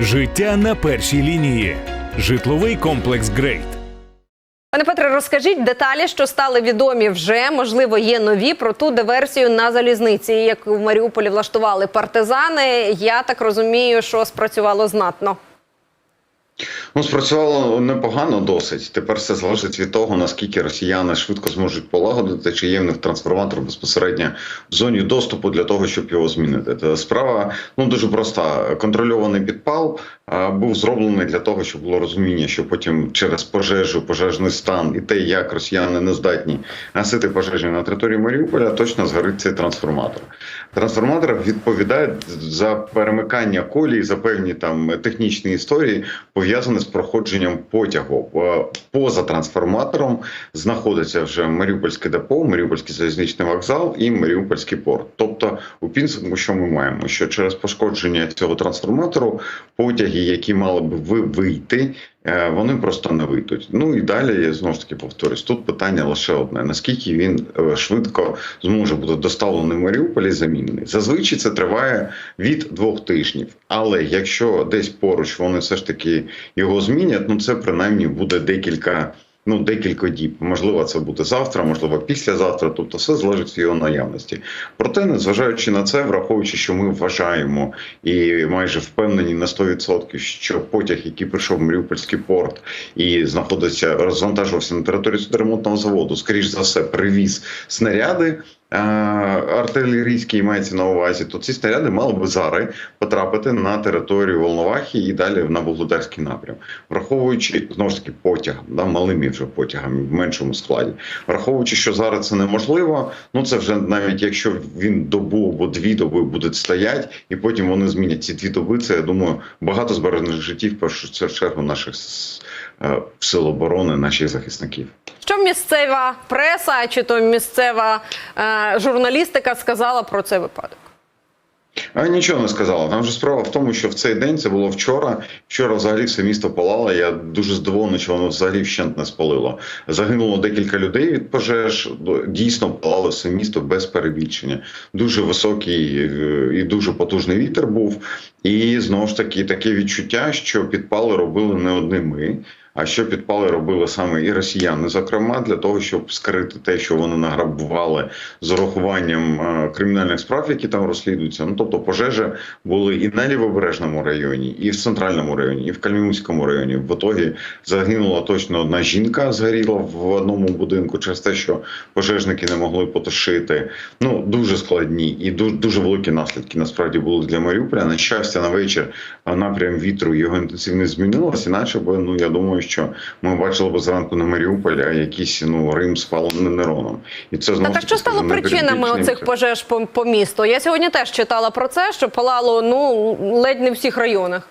Життя на першій лінії. Житловий комплекс Грейт. Пане Петре, розкажіть деталі, що стали відомі вже. Можливо, є нові про ту диверсію на залізниці, яку в Маріуполі влаштували партизани. Я так розумію, що спрацювало знатно. Ну, спрацювало непогано досить. Тепер все залежить від того, наскільки росіяни швидко зможуть полагодити, чи є в них трансформатор безпосередньо в зоні доступу для того, щоб його змінити. Та справа ну дуже проста. Контрольований підпал а, був зроблений для того, щоб було розуміння, що потім через пожежу, пожежний стан і те, як росіяни не здатні гасити пожежі на території Маріуполя, точно згорить цей трансформатор. Трансформатор відповідає за перемикання колії, за певні там технічні історії, з проходженням потягу. Е, Поза трансформатором знаходиться вже Маріупольське депо, Маріупольський залізничний вокзал і Маріупольський порт. Тобто, у підсумку, що ми маємо? Що через пошкодження цього трансформатору потяги, які мали б ви- вийти, вони просто не вийдуть. Ну і далі я знову ж таки повторюсь. Тут питання лише одне: наскільки він е, швидко зможе бути доставлений в Маріуполі замінений. Зазвичай це триває від двох тижнів. Але якщо десь поруч вони все ж таки його змінять, ну це принаймні буде декілька. Ну, декілька діб. Можливо, це буде завтра, можливо, післязавтра. Тобто, все залежить від його наявності. Проте, незважаючи на це, враховуючи, що ми вважаємо і майже впевнені на 100%, що потяг, який прийшов в Маріупольський порт і знаходиться, розвантажувався на території судоремонтного заводу, скоріш за все, привіз снаряди. Е, Артилерійські мається на увазі, то ці снаряди мали би зараз потрапити на територію Волновахи і далі на Вугледарський напрям, враховуючи знову ж таки потягом, да, малими вже потягами в меншому складі. Враховуючи, що зараз це неможливо, ну це вже навіть якщо він добу або дві доби будуть стоять, і потім вони змінять ці дві доби. Це я думаю, багато збережених життів в першу чергу наших с- е, сил оборони, наших захисників. Що місцева преса чи то місцева е, журналістика сказала про цей випадок? А нічого не сказала. Там же справа в тому, що в цей день це було вчора. Вчора взагалі все місто палало. Я дуже здивований, що воно взагалі вщент не спалило. Загинуло декілька людей від пожеж. Дійсно палало все місто без перебільшення. Дуже високий е, і дуже потужний вітер був. І знову ж таки таке відчуття, що підпали робили не одні ми. А що підпали робили саме і росіяни, зокрема для того, щоб скрити те, що вони награбували з урахуванням е, кримінальних справ, які там розслідуються. Ну тобто пожежі були і на лівобережному районі, і в центральному районі, і в Кальмівському районі. В ітогі загинула точно одна жінка, згоріла в одному будинку через те, що пожежники не могли потушити. Ну дуже складні і дуже, дуже великі наслідки насправді були для Маріуполя. На щастя, на вечір напрям вітру його інтенсивність змінилась, іначе би ну я думаю, що ми бачили би зранку на Маріуполь а якісь ну Рим спалений нероном. І це знову так що стало причинами оцих пожеж по, по місту? Я сьогодні теж читала про це, що палало ну ледь не в всіх районах.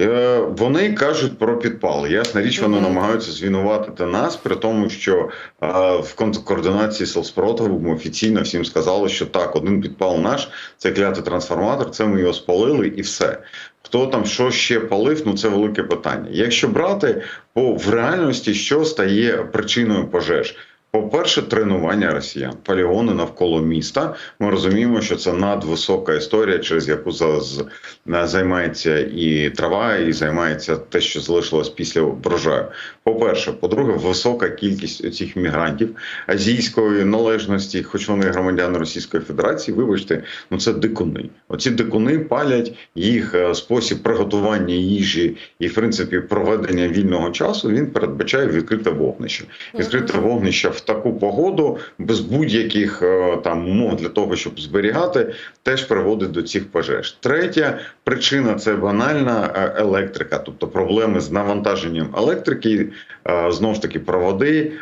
Е, Вони кажуть про підпали. Ясна річ, вони намагаються звинуватити нас, при тому, що е, в координації Селспротиву ми офіційно всім сказали, що так, один підпал наш, це клятий трансформатор, це ми його спалили і все. Хто там що ще палив? Ну це велике питання. Якщо брати по в реальності, що стає причиною пожеж? По-перше, тренування росіян, полігони навколо міста. Ми розуміємо, що це надвисока історія, через яку е, займається і трава, і займається те, що залишилось після врожаю. По-перше, по-друге, висока кількість цих мігрантів азійської належності, хоч вони громадяни Російської Федерації, вибачте, ну це дикуни. Оці дикуни палять їх е, спосіб приготування їжі і, в принципі, проведення вільного часу. Він передбачає відкрите вогнище. Відкрите вогнище в таку погоду без будь-яких е, там умов для того, щоб зберігати, теж приводить до цих пожеж. Третя причина це банальна е, електрика, тобто проблеми з навантаженням електрики, е, знову ж таки, проводи,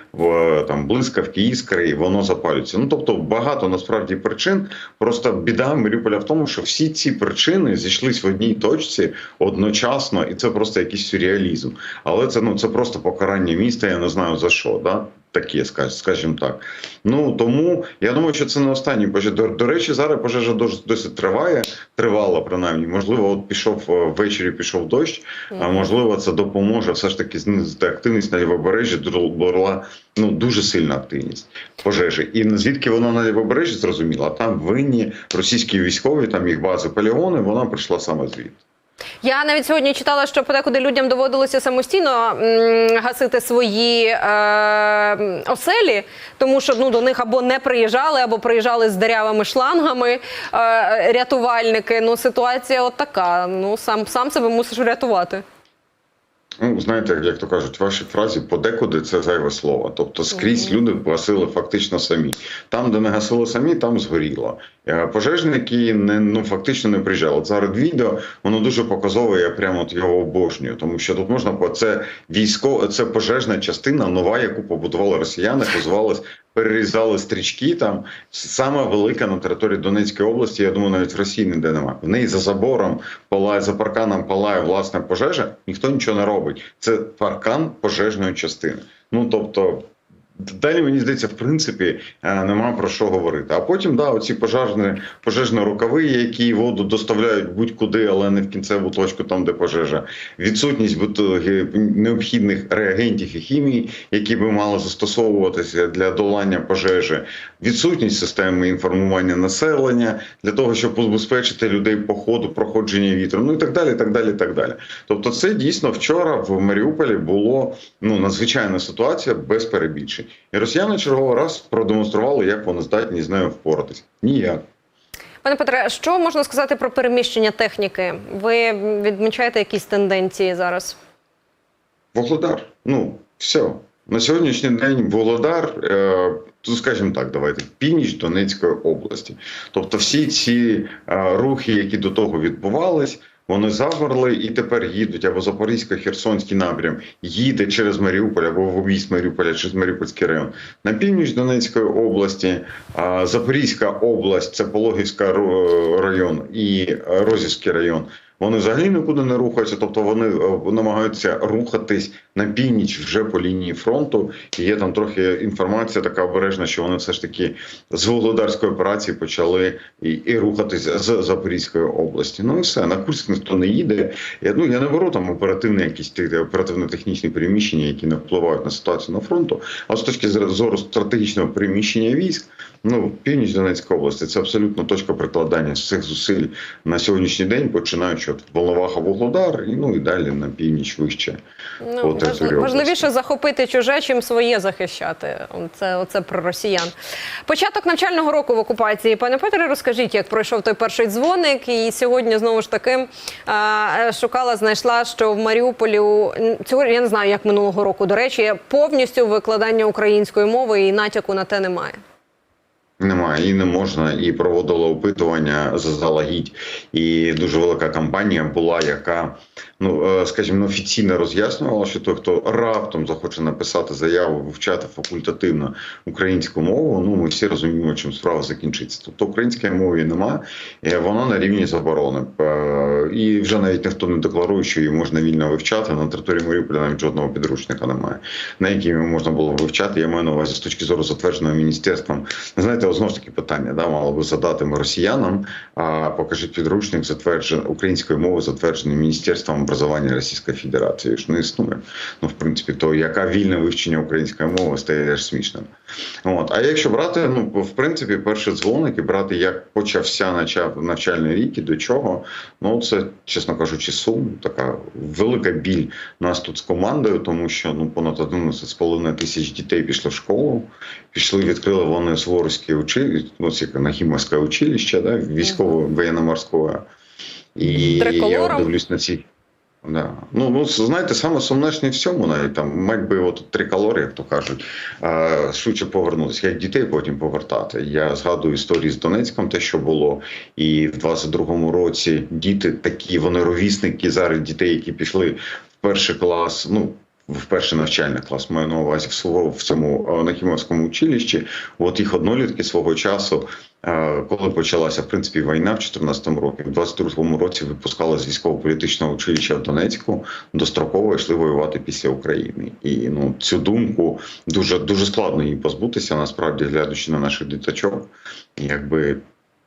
там блискавки, іскри, і воно запалюється. Ну тобто багато насправді причин. Просто біда Маріуполя в тому, що всі ці причини зійшлись в одній точці одночасно, і це просто якийсь сюрреалізм. Але це ну це просто покарання міста. Я не знаю за що. Да? Таке, скаж- скажімо так. Ну тому я думаю, що це не останній пожеж. До, до речі, зараз пожежа досить, досить триває, тривала принаймні. Можливо, от пішов е, ввечері, пішов дощ. А можливо, це допоможе все ж таки знизити активність на лівобережжі. Була ну дуже сильна активність пожежі. І звідки вона на лівобережжі зрозуміла? Там винні російські військові, там їх бази полігони. Вона прийшла саме звідти. Я навіть сьогодні читала, що подекуди людям доводилося самостійно гасити свої е, оселі, тому що ну, до них або не приїжджали, або приїжджали з дерявими шлангами е, рятувальники. Ну, ситуація от така. Ну, сам, сам себе мусиш врятувати. Ну, знаєте, як то кажуть, в вашій фразі подекуди це зайве слово. Тобто скрізь люди гасили фактично самі. Там, де не гасили самі, там згоріло. Е, Пожежники не ну фактично не приїжджали. От зараз відео воно дуже показове. Я прямо от його обожнюю, тому що тут можна по це військо, це пожежна частина нова, яку побудували росіяни, позвались. Перерізали стрічки там саме велика на території Донецької області. Я думаю, навіть в Росії ніде немає. В неї за забором палає за парканом палає власне пожежа. Ніхто нічого не робить. Це паркан пожежної частини. Ну тобто. Далі мені здається, в принципі, е, нема про що говорити. А потім, да, оці пожежні, пожежні рукави, які воду доставляють будь-куди, але не в кінцеву точку, там де пожежа, відсутність необхідних реагентів і хімії, які би мали застосовуватися для долання пожежі, відсутність системи інформування населення для того, щоб убезпечити людей по ходу проходження вітру, ну і так далі. так далі, так далі. Тобто, це дійсно вчора в Маріуполі було ну надзвичайна ситуація без перебільшень. І росіяни черговий раз продемонстрували, як вони здатні з нею впоратись. Ніяк. Пане Петре, що можна сказати про переміщення техніки? Ви відмічаєте якісь тенденції зараз? Вугледар. Ну, все. На сьогоднішній день Вугледар, е, ну, скажімо так, давайте, північ Донецької області. Тобто всі ці е, рухи, які до того відбувались, вони замерли і тепер їдуть або Запорізька, Херсонський напрям, їде через Маріуполь або в об'їзд Маріуполя через Маріупольський район. На північ Донецької області, Запорізька область, це Пологівська район і е, Розівський район. Вони взагалі нікуди не рухаються, тобто вони е, намагаються рухатись на північ вже по лінії фронту. І є там трохи інформація така обережна, що вони все ж таки з Володарської операції почали і, і рухатись з Запорізької області. Ну і все на Курськ ніхто не їде. Я, ну я не беру там оперативні якісь ти- оперативно-технічні переміщення, які не впливають на ситуацію на фронту. А з точки зору стратегічного переміщення військ, ну північ Донецької області це абсолютно точка прикладання всіх зусиль на сьогоднішній день, починаючи від Волноваха Вугледар, і ну і далі на північ вище. Ну, По території важливіше області. захопити чуже, чим своє захищати. Це оце про росіян. Початок навчального року в окупації. Пане Петре, розкажіть, як пройшов той перший дзвоник. І сьогодні знову ж таки шукала, знайшла, що в Маріуполі у- цього я не знаю, як минулого року. До речі, повністю викладання української мови і натяку на те немає. Немає і не можна, і проводила опитування заздалегідь. І дуже велика кампанія була, яка ну е, скажімо, офіційно роз'яснювала, що той, хто раптом захоче написати заяву, вивчати факультативно українську мову. Ну ми всі розуміємо, чим справа закінчиться. Тобто української мови немає, вона на рівні заборони. Е, І вже навіть ніхто не декларує, що її можна вільно вивчати. На території Маріуполя навіть жодного підручника немає, на якій можна було вивчати. Я маю на увазі з точки зору затвердженого міністерством. Знаєте, от знову ж таки питання, да, мало би задати ми росіянам. А покажіть підручник затверджений української мови, затверджений міністерством образування Російської Федерації. ж не існує. Ну, в принципі, то яка вільне вивчення української мови стає аж смішним. От. А якщо брати, ну в принципі, перший дзвоник і брати, як почався навчальний рік і до чого, ну це, чесно кажучи, сум, така велика біль нас тут з командою, тому що ну понад 11,5 тисяч дітей пішли в школу, пішли, відкрили вони Суворовське училище, ну Нахімовське училище, да, військово воєнно-морське. І я Триколором. от дивлюсь на ці. Да. Ну, ну, знаєте, саме сумне ж не в цьому навіть там, мать би от триколор, як то кажуть, е, швидше повернутися, як дітей потім повертати. Я згадую історії з Донецьком, те, що було, і в 22-му році діти такі, вони ровісники зараз дітей, які пішли в перший клас, ну. В перший навчальний клас маю на увазі в свого в цьому Нахімовському училищі. От їх однолітки свого часу, коли почалася в принципі війна в 2014 році, в 22-му році випускали з військово-політичного училища в Донецьку, достроково йшли воювати після України. І ну цю думку дуже дуже складно її позбутися, насправді глядачи на наших діточок, якби.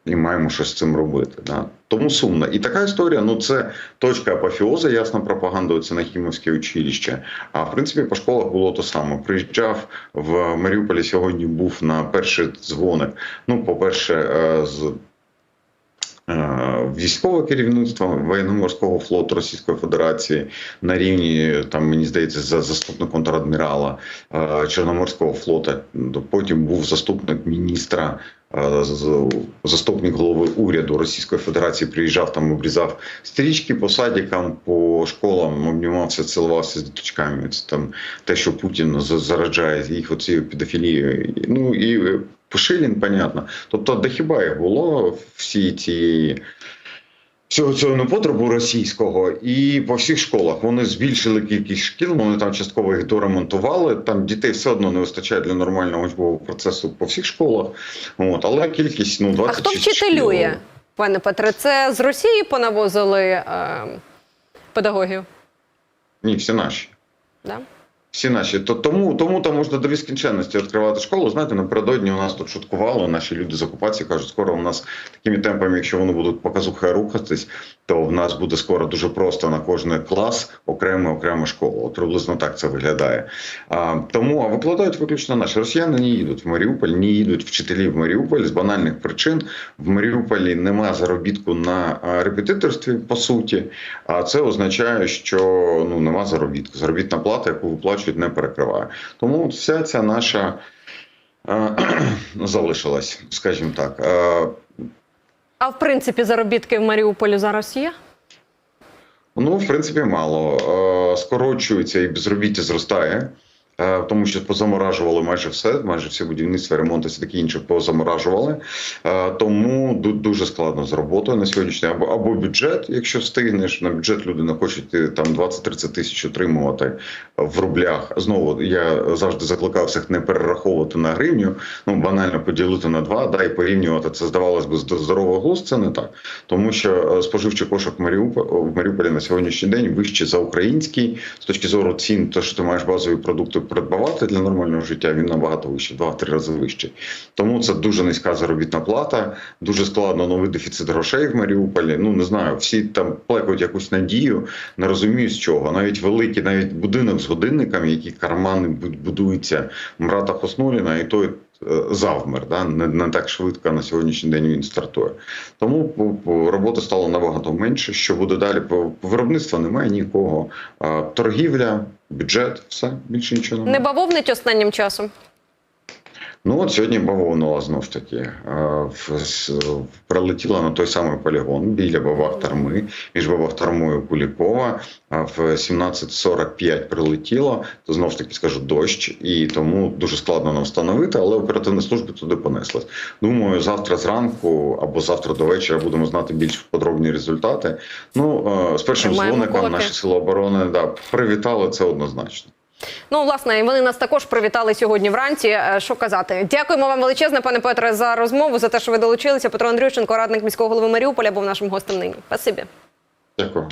І маємо щось з цим робити. Да? Тому сумно. І така історія, ну це точка апофіозу, ясно, пропагандою, це Нахімовське училище. А в принципі, по школах було то саме. Приїжджав в Маріуполі сьогодні, був на перший дзвоник. Ну, по-перше, е, з е, військове керівництво воєнно-морського флоту Російської Федерації на рівні там мені здається за заступник контрадмірала е, Чорноморського флоту. Потім був заступник міністра. Е, Заступник голови уряду Російської Федерації приїжджав там, обрізав стрічки по садикам, по школам, обнімався, цілувався з діточками. Це там те, що Путін заражає їх оцією педофілією. Ну і Пошилін, понятно. Тобто, де хіба їх було всі цієї. Всього цього непотребу російського, і по всіх школах вони збільшили кількість шкіл. Вони там частково їх доремонтували. Там дітей все одно не вистачає для нормального учбового процесу по всіх школах. От але кількість ну 20 А хто вчителює, пане Петре? Це з Росії понавозили е, педагогів? Ні, всі наші. Да? Всі наші. То тому, тому там можна до безкінченності відкривати школу. Знаєте, напередодні у нас тут шуткували. Наші люди з окупації кажуть, скоро у нас такими темпами, якщо вони будуть показухи рухатись, то в нас буде скоро дуже просто на кожний клас окрема окрема школа. От приблизно так це виглядає. А, тому а викладають виключно наші росіяни не їдуть в Маріуполь, не їдуть вчителі в Маріуполь з банальних причин. В Маріуполі немає заробітку на репетиторстві, по суті. А це означає, що ну нема заробітку. Заробітна плата, яку виплачують, не перекриває. Тому вся ця наша е, залишилась, скажімо так. Е, А в принципі, заробітки в Маріуполі зараз є? Ну, в принципі, мало. Е, Скорочується і безробіття зростає. Е, Тому що позаморажували майже все, майже всі будівництва, ремонти, все таке інше позаморажували. Е, Тому дуже складно з роботою на сьогоднішній або, або бюджет, якщо встигнеш. На бюджет люди не хочуть е, там 20-30 тисяч отримувати в рублях. Знову я завжди закликав всіх не перераховувати на гривню, ну банально поділити на два, да, і порівнювати це здавалось би з здорового глузд. Це не так, тому що споживчий кошик в Маріуполі на сьогоднішній день вищий за український з точки зору цін, то що ти маєш базові продукти придбавати для нормального життя, він набагато вищий, два-три рази вищий. Тому це дуже низька заробітна плата, дуже складно новий дефіцит грошей в Маріуполі. Ну не знаю, всі там плекають якусь надію, не розумію з чого. Навіть великий, навіть будинок з годинниками, які кармани будується Мрата Хоснуліна, і той. Е, Завмер, да? не, не так швидко на сьогоднішній день він стартує. Тому по- роботи стало набагато менше. Що буде далі? Виробництва немає нікого. Торгівля, бюджет, все більше нічого. Не бавовнить останнім часом. Ну от сьогодні бавовнула знов ж таки. Прилетіла на той самий полігон біля Бабахтарми, між Бабахтармою і Кулікова. В 17.45 прилетіло, то знов ж таки скажу дощ, і тому дуже складно нам встановити, але оперативні служби туди понеслись. Думаю, завтра зранку або завтра до вечора будемо знати більш подробні результати. Ну, з першим дзвоником наші сили оборони да, привітали це однозначно. Ну, власне, вони нас також привітали сьогодні вранці. Е, Що казати? Дякуємо вам величезне, пане Петре, за розмову, за те, що ви долучилися. Петро Андрющенко, радник міського голови Маріуполя, був нашим гостем нині. Спасибі. Дякую.